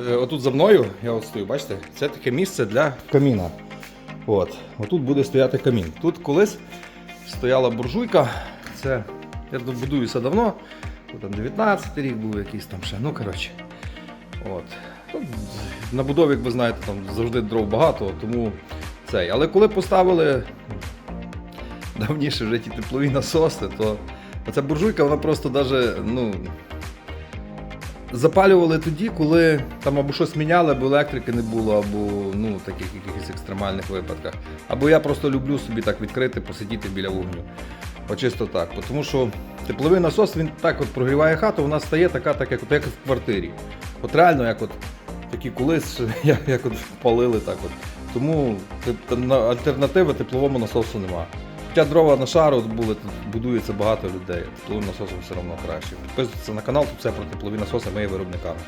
Е, Отут за мною, я от стою, бачите, це таке місце для каміна. От. Отут буде стояти камін. Тут колись стояла буржуйка. Це я тут будуюся давно. Тут там 19 рік був якийсь там ще. Ну, коротше. От. Тут на будові, як ви знаєте, там завжди дров багато, тому цей. Але коли поставили давніше вже ті теплові насоси, то ця буржуйка, вона просто даже, ну, запалювали тоді, коли там або щось міняли, або електрики не було, або ну, таких якихось екстремальних випадках. Або я просто люблю собі так відкрити, посидіти біля вогню. От так. Тому що тепловий насос він так от прогріває хату, вона стає така, так як, от, як в квартирі. От реально, як от такі колись, як, як от палили так от. Тому альтернативи тепловому насосу немає. Хоча дрова на шару були, тут будується багато людей. Тепловим насосом все одно краще. Підписуйтесь на канал, тут все про теплові насоси, ми є виробниками.